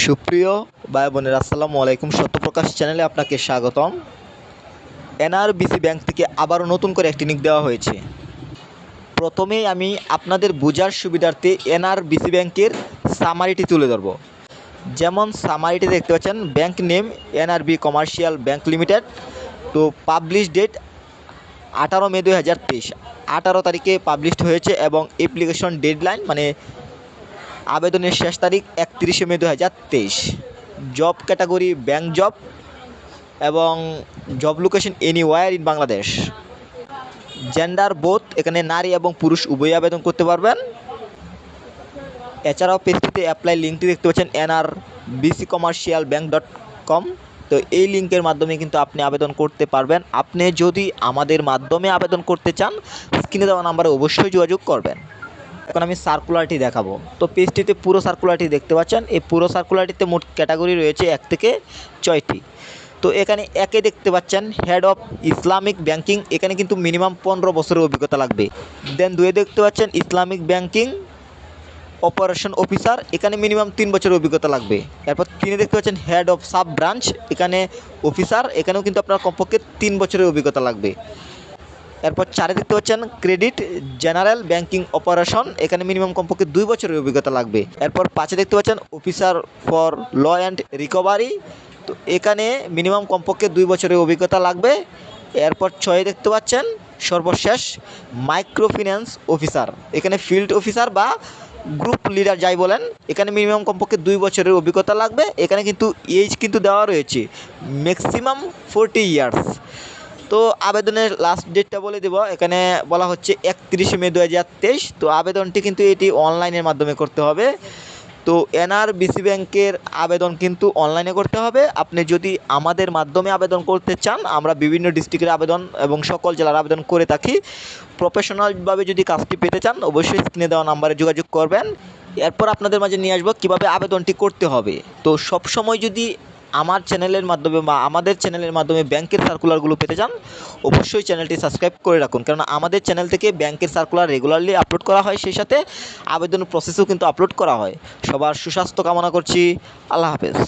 সুপ্রিয় ভাই বোনের, আসসালামু আলাইকুম। সত্যপ্রকাশ চ্যানেলে আপনাকে স্বাগতম। এনআরবিসি ব্যাংক থেকে আবারও নতুন করে একটি নিক দেওয়া হয়েছে। প্রথমেই আমি আপনাদের বোঝার সুবিধার্থে এনআরবিসি ব্যাংকের সামারিটি তুলে ধরব। যেমন সামারিটি দেখতে পাচ্ছেন, bank name NRB commercial bank limited তো পাবলিশ ডেট আঠারো মে দুই হাজার তেইশ। আঠারো তারিখে পাবলিশড হয়েছে এবং অ্যাপ্লিকেশন ডেডলাইন মানে আবেদনের শেষ তারিখ একত্রিশে মে দু হাজার তেইশ। জব ক্যাটাগরি ব্যাংক জব এবং job location anywhere in Bangladesh gender both এখানে নারী এবং পুরুষ উভয়ই আবেদন করতে পারবেন। এছাড়াও পেজটিতে অ্যাপ্লাই লিঙ্কটি দেখতে পাচ্ছেন NR BC commercial bank dot com তো এই লিঙ্কের মাধ্যমে কিন্তু আপনি আবেদন করতে পারবেন। আপনি যদি আমাদের মাধ্যমে আবেদন করতে চান, স্ক্রিনে দেওয়া নাম্বারে অবশ্যই যোগাযোগ করবেন। এখন আমি সার্কুলারটি দেখাবো। তো পেজটিতে পুরো সার্কুলারটি দেখতে পাচ্ছেন। এই পুরো সার্কুলারটিতে মোট ক্যাটাগরি রয়েছে এক থেকে ছয়টি। তো এখানে একে দেখতে পাচ্ছেন হেড অফ ইসলামিক ব্যাংকিং এখানে কিন্তু মিনিমাম পনেরো বছরের অভিজ্ঞতা লাগবে। দেন দুয়ে দেখতে পাচ্ছেন ইসলামিক ব্যাংকিং অপারেশন অফিসার এখানে মিনিমাম তিন বছরের অভিজ্ঞতা লাগবে। এরপর তিনি দেখতে পাচ্ছেন হেড অফ সাব ব্রাঞ্চ এখানে অফিসার এখানেও কিন্তু আপনার কমপক্ষে তিন বছরের অভিজ্ঞতা লাগবে। এরপর চারে দেখতে পাচ্ছেন ক্রেডিট, জেনারেল ব্যাংকিং অপারেশন, এখানে মিনিমাম কমপক্ষে দুই বছরের অভিজ্ঞতা লাগবে। এরপর পাঁচে দেখতে পাচ্ছেন officer for law and recovery, তো এখানে মিনিমাম কমপক্ষে দুই বছরের অভিজ্ঞতা লাগবে। এরপর ছয়ে দেখতে পাচ্ছেন সর্বশেষ মাইক্রো ফিন্যান্স অফিসার, এখানে ফিল্ড অফিসার বা গ্রুপ লিডার যাই বলেন, এখানে মিনিমাম কমপক্ষে দুই বছরের অভিজ্ঞতা লাগবে। এখানে কিন্তু এজ কিন্তু দেওয়া রয়েছে, ম্যাক্সিমাম ফোরটি ইয়ার্স। তো আবেদনের লাস্ট ডেটটা বলে দেবো। এখানে বলা হচ্ছে একত্রিশে মে দু হাজার তেইশ। তো আবেদনটি কিন্তু এটি অনলাইনের মাধ্যমে করতে হবে। তো এনআরবিসি ব্যাংকের আবেদন কিন্তু অনলাইনে করতে হবে। আপনি যদি আমাদের মাধ্যমে আবেদন করতে চান, আমরা বিভিন্ন ডিস্ট্রিক্টের আবেদন এবং সকল জেলার আবেদন করে থাকি। প্রফেশনালভাবে যদি কাজটি পেতে চান, অবশ্যই স্ক্রিনে দেওয়া নাম্বারে যোগাযোগ করবেন। এরপর আপনাদের মাঝে নিয়ে আসব কীভাবে আবেদনটি করতে হবে। তো সব সময় যদি আমার চ্যানেলের মাধ্যমে বা আমাদের চ্যানেলের মাধ্যমে ব্যাংকের সার্কুলারগুলো পেতে চান, অবশ্যই চ্যানেলটি সাবস্ক্রাইব করে রাখুন। কারণ আমাদের চ্যানেল থেকে ব্যাংকের সার্কুলার রেগুলারলি আপলোড করা হয়, সেই সাথে আবেদন প্রসেসও কিন্তু আপলোড করা হয়। সবার সুস্বাস্থ্য কামনা করছি। আল্লাহ হাফেজ।